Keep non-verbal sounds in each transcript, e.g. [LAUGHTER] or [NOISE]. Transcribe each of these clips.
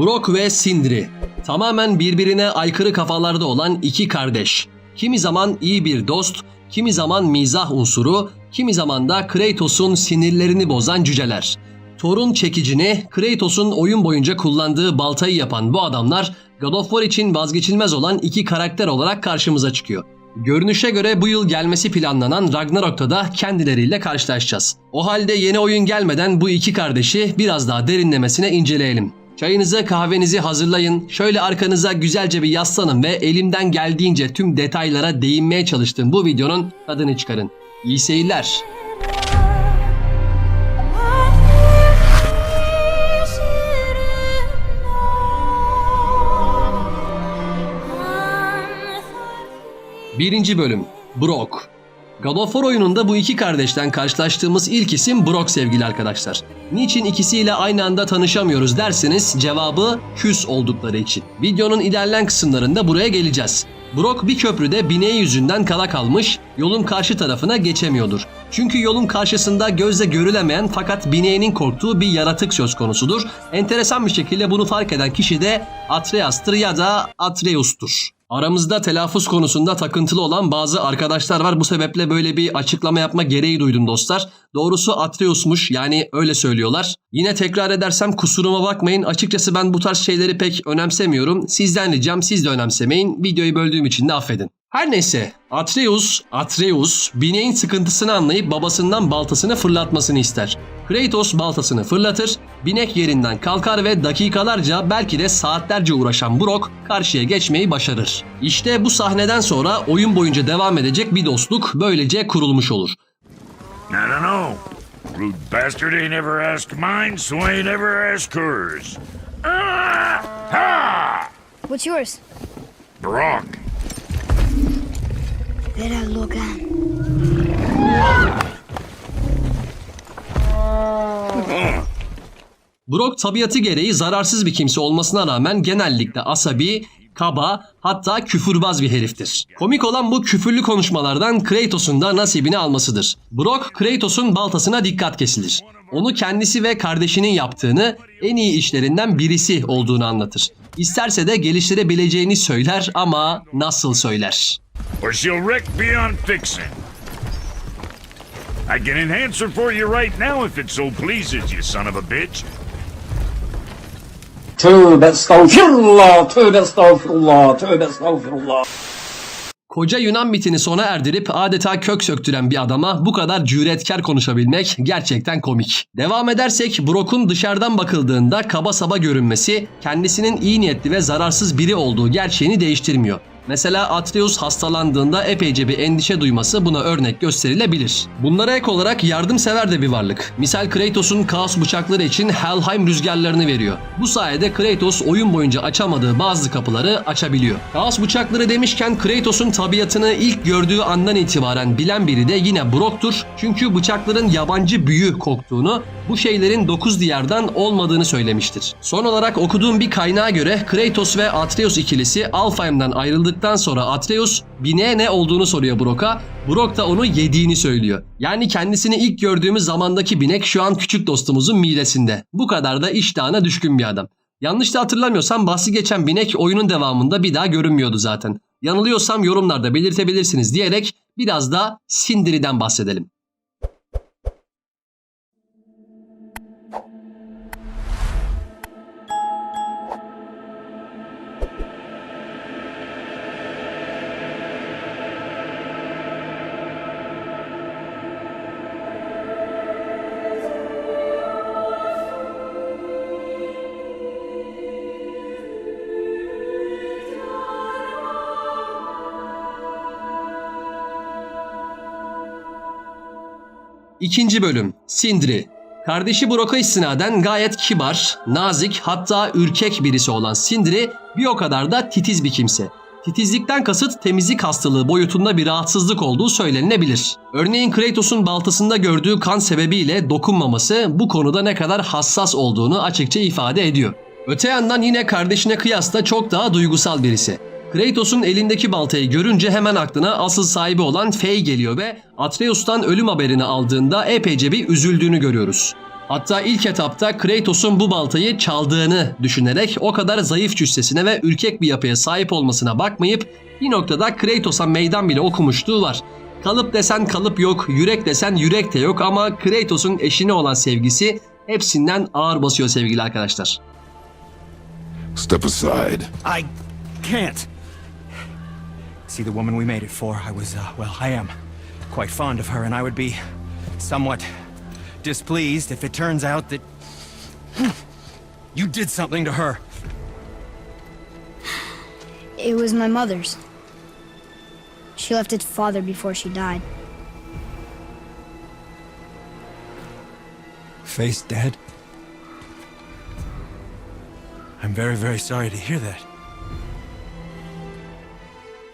Brock ve Sindri. Tamamen birbirine aykırı kafalarda olan iki kardeş. Kimi zaman iyi bir dost, kimi zaman mizah unsuru, kimi zaman da Kratos'un sinirlerini bozan cüceler. Thor'un çekicini, Kratos'un oyun boyunca kullandığı baltayı yapan bu adamlar God of War için vazgeçilmez olan iki karakter olarak karşımıza çıkıyor. Görünüşe göre bu yıl gelmesi planlanan Ragnarok'ta da kendileriyle karşılaşacağız. O halde yeni oyun gelmeden bu iki kardeşi biraz daha derinlemesine inceleyelim. Çayınızı kahvenizi hazırlayın, şöyle arkanıza güzelce bir yaslanın ve elimden geldiğince tüm detaylara değinmeye çalıştığım bu videonun tadını çıkarın. İyi seyirler. Birinci bölüm Brock God of War oyununda bu iki kardeşten karşılaştığımız ilk isim Brock sevgili arkadaşlar. Niçin ikisiyle aynı anda tanışamıyoruz derseniz cevabı küs oldukları için. Videonun ilerleyen kısımlarında buraya geleceğiz. Brock bir köprüde bineği yüzünden kala kalmış, yolun karşı tarafına geçemiyordur. Çünkü yolun karşısında gözle görülemeyen fakat bineğinin korktuğu bir yaratık söz konusudur. Enteresan bir şekilde bunu fark eden kişi de Atreus'tur ya da Atreus'tur. Aramızda telaffuz konusunda takıntılı olan bazı arkadaşlar var. Bu sebeple böyle bir açıklama yapma gereği duydum dostlar. Doğrusu Atreus'muş yani öyle söylüyorlar. Yine tekrar edersem kusuruma bakmayın. Açıkçası ben bu tarz şeyleri pek önemsemiyorum. Sizden ricam siz de önemsemeyin. Videoyu böldüğüm için de affedin. Her neyse Atreus, Atreus bineğin sıkıntısını anlayıp babasından baltasını fırlatmasını ister. Kratos baltasını fırlatır, binek yerinden kalkar ve dakikalarca belki de saatlerce uğraşan Brock karşıya geçmeyi başarır. İşte bu sahneden sonra oyun boyunca devam edecek bir dostluk böylece kurulmuş olur. I don't know. Rude bastard ain't ever asked mine, so ain't ever asked hers. Ah! Ha! What's yours? Brock. Vera Logan. Brock tabiatı gereği zararsız bir kimse olmasına rağmen genellikle asabi, kaba hatta küfürbaz bir heriftir. Komik olan bu küfürlü konuşmalardan Kratos'un da nasibini almasıdır. Brock Kratos'un baltasına dikkat kesilir. Onu kendisi ve kardeşinin yaptığını en iyi işlerinden birisi olduğunu anlatır. İsterse de geliştirebileceğini söyler ama nasıl söyler? Or she'll wreck beyond fixing. I can enhance her for you right now if it so pleases you, son of a bitch. Tövbe estağfirullah, tövbe estağfirullah, tövbe estağfirullah. Koca Yunan mitini sona erdirip adeta kök söktüren bir adama bu kadar cüretkar konuşabilmek gerçekten komik. Devam edersek Brock'un dışarıdan bakıldığında kaba saba görünmesi kendisinin iyi niyetli ve zararsız biri olduğu gerçeğini değiştirmiyor. Mesela Atreus hastalandığında epeyce bir endişe duyması buna örnek gösterilebilir. Bunlara ek olarak yardımsever de bir varlık. Misal Kratos'un kaos bıçakları için Helheim rüzgarlarını veriyor. Bu sayede Kratos oyun boyunca açamadığı bazı kapıları açabiliyor. Kaos bıçakları demişken Kratos'un tabiatını ilk gördüğü andan itibaren bilen biri de yine Brock'tur. Çünkü bıçakların yabancı büyü koktuğunu, bu şeylerin dokuz diyardan olmadığını söylemiştir. Son olarak okuduğum bir kaynağa göre Kratos ve Atreus ikilisi Alfheim'den ayrıldıktan sonra Atreus bineğe ne olduğunu soruyor Brock'a. Brock da onu yediğini söylüyor. Yani kendisini ilk gördüğümüz zamandaki binek şu an küçük dostumuzun midesinde. Bu kadar da iştahına düşkün bir adam. Yanlış da hatırlamıyorsam bahsi geçen binek oyunun devamında bir daha görünmüyordu zaten. Yanılıyorsam yorumlarda belirtebilirsiniz diyerek biraz da Sindri'den bahsedelim. İkinci bölüm Sindri Kardeşi Brock'a istinaden gayet kibar, nazik hatta ürkek birisi olan Sindri bir o kadar da titiz bir kimse. Titizlikten kasıt temizlik hastalığı boyutunda bir rahatsızlık olduğu söylenilebilir. Örneğin Kratos'un baltasında gördüğü kan sebebiyle dokunmaması bu konuda ne kadar hassas olduğunu açıkça ifade ediyor. Öte yandan yine kardeşine kıyasla çok daha duygusal birisi. Kratos'un elindeki baltayı görünce hemen aklına asıl sahibi olan Fey geliyor ve Atreus'tan ölüm haberini aldığında epeyce bir üzüldüğünü görüyoruz. Hatta ilk etapta Kratos'un bu baltayı çaldığını düşünerek o kadar zayıf cüssesine ve ürkek bir yapıya sahip olmasına bakmayıp bir noktada Kratos'a meydan bile okumuşluğu var. Kalıp desen kalıp yok, yürek desen yürek de yok ama Kratos'un eşine olan sevgisi hepsinden ağır basıyor sevgili arkadaşlar. Step aside. I can't. See the woman we made it for. I was, uh, well, I am quite fond of her, and I would be somewhat displeased if it turns out that [SIGHS] you did something to her. It was my mother's. She left its father before she died. Face dead? I'm very, very sorry to hear that.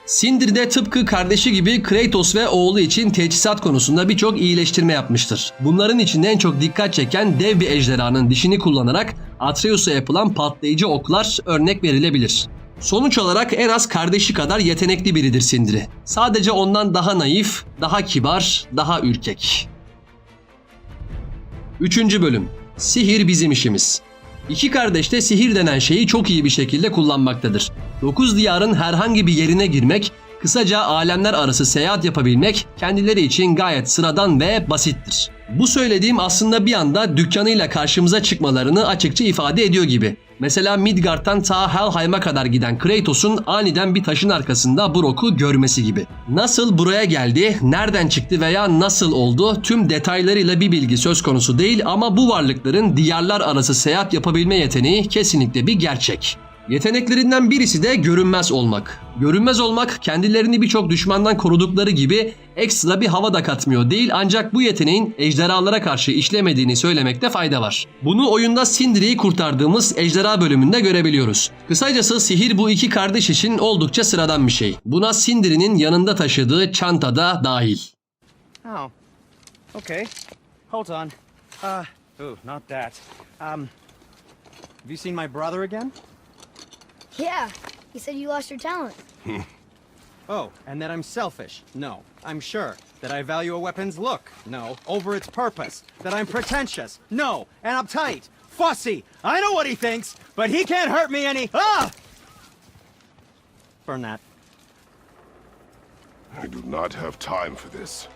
Sindri de tıpkı kardeşi gibi Kratos ve oğlu için teçhizat konusunda birçok iyileştirme yapmıştır. Bunların içinde en çok dikkat çeken dev bir ejderhanın dişini kullanarak Atreus'a yapılan patlayıcı oklar örnek verilebilir. Sonuç olarak en az kardeşi kadar yetenekli biridir Sindri. Sadece ondan daha naif, daha kibar, daha ürkek. Üçüncü bölüm. Sihir bizim işimiz. İki kardeş de sihir denen şeyi çok iyi bir şekilde kullanmaktadır. Dokuz diyarın herhangi bir yerine girmek, kısaca alemler arası seyahat yapabilmek kendileri için gayet sıradan ve basittir. Bu söylediğim aslında bir anda dükkanıyla karşımıza çıkmalarını açıkça ifade ediyor gibi. Mesela Midgard'dan ta Helheim'a kadar giden Kratos'un aniden bir taşın arkasında Brok'u görmesi gibi. Nasıl buraya geldi, nereden çıktı veya nasıl oldu tüm detaylarıyla bir bilgi söz konusu değil ama bu varlıkların diyarlar arası seyahat yapabilme yeteneği kesinlikle bir gerçek. Yeteneklerinden birisi de görünmez olmak. Görünmez olmak kendilerini birçok düşmandan korudukları gibi ekstra bir hava da katmıyor değil ancak bu yeteneğin ejderhalara karşı işlemediğini söylemekte fayda var. Bunu oyunda Sindri'yi kurtardığımız ejderha bölümünde görebiliyoruz. Kısacası sihir bu iki kardeş için oldukça sıradan bir şey. Buna Sindri'nin yanında taşıdığı çantada dahil. Oh. Okay. Hold on. Uh, ooh, not that. Um, have you seen my brother again? Yeah, he said you lost your talent. [LAUGHS] Oh, and that I'm selfish? No. I'm sure. That I value a weapon's look? No. Over its purpose? That I'm pretentious? No. And uptight? Fussy? I know what he thinks, but he can't hurt me any. Ah! Burn that. I do not have time for this.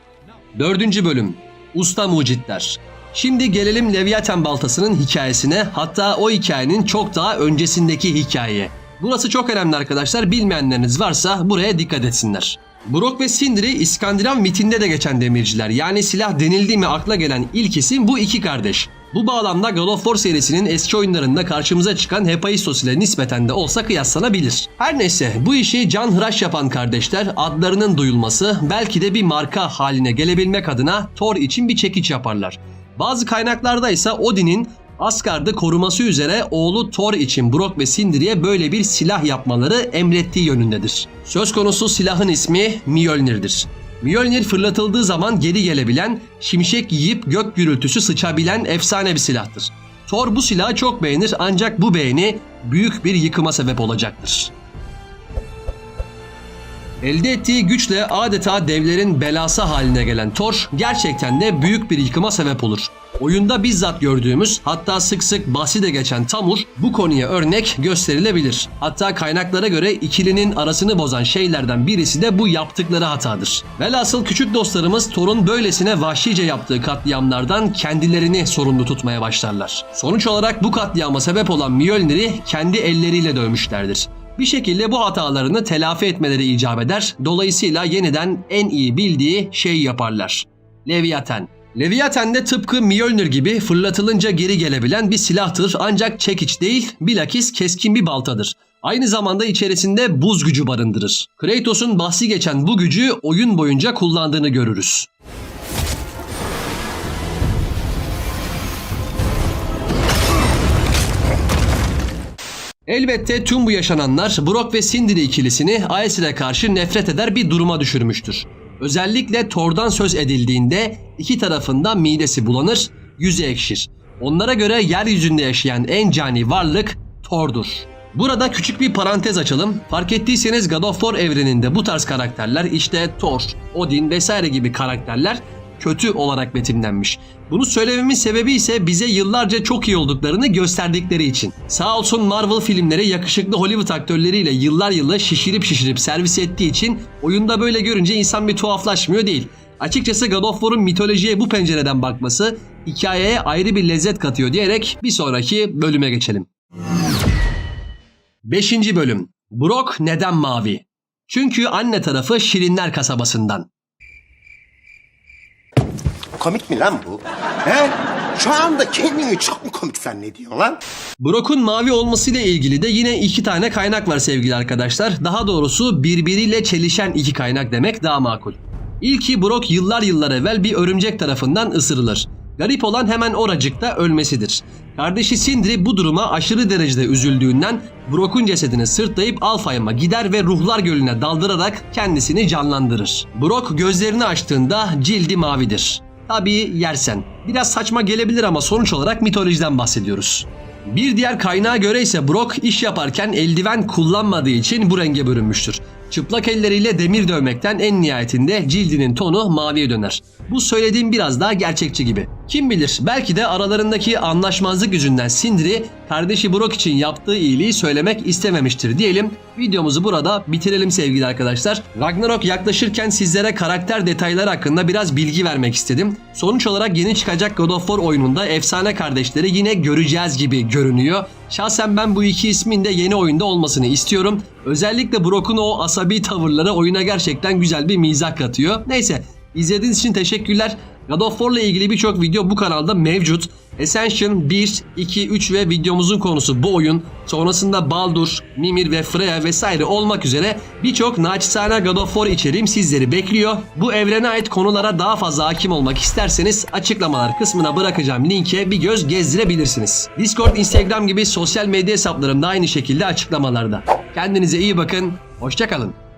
Dördüncü bölüm. Usta Mucitler. Şimdi gelelim Leviathan baltasının hikayesine hatta o hikayenin çok daha öncesindeki hikayeye. Burası çok önemli arkadaşlar bilmeyenleriniz varsa buraya dikkat etsinler. Brok ve Sindri İskandinav mitinde de geçen demirciler yani silah denildiği mi akla gelen ilk isim bu iki kardeş. Bu bağlamda God of War serisinin eski oyunlarında karşımıza çıkan Hephaistos ile nispeten de olsa kıyaslanabilir. Her neyse bu işi can hıraş yapan kardeşler adlarının duyulması belki de bir marka haline gelebilmek adına Thor için bir çekiç yaparlar. Bazı kaynaklarda ise Odin'in Asgard'ı koruması üzere oğlu Thor için Brok ve Sindri'ye böyle bir silah yapmaları emrettiği yönündedir. Söz konusu silahın ismi Mjolnir'dir. Mjolnir fırlatıldığı zaman geri gelebilen, şimşek yiyip gök gürültüsü sıçabilen efsane bir silahtır. Thor bu silahı çok beğenir ancak bu beğeni büyük bir yıkıma sebep olacaktır. Elde ettiği güçle adeta devlerin belası haline gelen Thor gerçekten de büyük bir yıkıma sebep olur. Oyunda bizzat gördüğümüz hatta sık sık bahsi de geçen Tamur bu konuya örnek gösterilebilir. Hatta kaynaklara göre ikilinin arasını bozan şeylerden birisi de bu yaptıkları hatadır. Velhasıl küçük dostlarımız Thor'un böylesine vahşice yaptığı katliamlardan kendilerini sorumlu tutmaya başlarlar. Sonuç olarak bu katliama sebep olan Mjolnir'i kendi elleriyle dövmüşlerdir. Bir şekilde bu hatalarını telafi etmeleri icap eder. Dolayısıyla yeniden en iyi bildiği şey yaparlar. Leviathan. Leviathan de tıpkı Mjolnir gibi fırlatılınca geri gelebilen bir silahtır ancak çekiç değil bilakis keskin bir baltadır. Aynı zamanda içerisinde buz gücü barındırır. Kratos'un bahsi geçen bu gücü oyun boyunca kullandığını görürüz. Elbette tüm bu yaşananlar Brock ve Sindri ikilisini Aesir'e karşı nefret eder bir duruma düşürmüştür. Özellikle Thor'dan söz edildiğinde iki tarafında midesi bulanır, yüzü ekşir. Onlara göre yeryüzünde yaşayan en cani varlık Thor'dur. Burada küçük bir parantez açalım. Fark ettiyseniz God of War evreninde bu tarz karakterler işte Thor, Odin vesaire gibi karakterler kötü olarak betimlenmiş. Bunu söylememin sebebi ise bize yıllarca çok iyi olduklarını gösterdikleri için. Sağ olsun Marvel filmleri yakışıklı Hollywood aktörleriyle yıllar yılı şişirip şişirip servis ettiği için oyunda böyle görünce insan bir tuhaflaşmıyor değil. Açıkçası God of War'un mitolojiye bu pencereden bakması hikayeye ayrı bir lezzet katıyor diyerek bir sonraki bölüme geçelim. 5. bölüm. Brock neden mavi? Çünkü anne tarafı Şirinler kasabasından. Komik mi lan bu? He? Şu anda kendini çok mu komik zannediyorsun lan? Brock'un mavi olmasıyla ilgili de yine iki tane kaynak var sevgili arkadaşlar. Daha doğrusu birbiriyle çelişen iki kaynak demek daha makul. İlki Brock yıllar yıllar evvel bir örümcek tarafından ısırılır. Garip olan hemen oracıkta ölmesidir. Kardeşi Sindri bu duruma aşırı derecede üzüldüğünden Brock'un cesedini sırtlayıp Alfheim'a gider ve ruhlar gölüne daldırarak kendisini canlandırır. Brock gözlerini açtığında cildi mavidir. Tabii yersen. Biraz saçma gelebilir ama sonuç olarak mitolojiden bahsediyoruz. Bir diğer kaynağa göre ise Brock iş yaparken eldiven kullanmadığı için bu renge bürünmüştür. Çıplak elleriyle demir dövmekten en nihayetinde cildinin tonu maviye döner. Bu söylediğim biraz daha gerçekçi gibi. Kim bilir belki de aralarındaki anlaşmazlık yüzünden Sindri kardeşi Brock için yaptığı iyiliği söylemek istememiştir diyelim. Videomuzu burada bitirelim sevgili arkadaşlar. Ragnarok yaklaşırken sizlere karakter detayları hakkında biraz bilgi vermek istedim. Sonuç olarak yeni çıkacak God of War oyununda efsane kardeşleri yine göreceğiz gibi görünüyor. Şahsen ben bu iki ismin de yeni oyunda olmasını istiyorum. Özellikle Brock'un o asabi tavırları oyuna gerçekten güzel bir mizah katıyor. Neyse izlediğiniz için teşekkürler. God of War ile ilgili birçok video bu kanalda mevcut. Ascension 1, 2, 3 ve videomuzun konusu bu oyun. Sonrasında Baldur, Mimir ve Freya vesaire olmak üzere birçok naçizane God of War içeriğim sizleri bekliyor. Bu evrene ait konulara daha fazla hakim olmak isterseniz açıklamalar kısmına bırakacağım linke bir göz gezdirebilirsiniz. Discord, Instagram gibi sosyal medya hesaplarım da aynı şekilde açıklamalarda. Kendinize iyi bakın, hoşçakalın.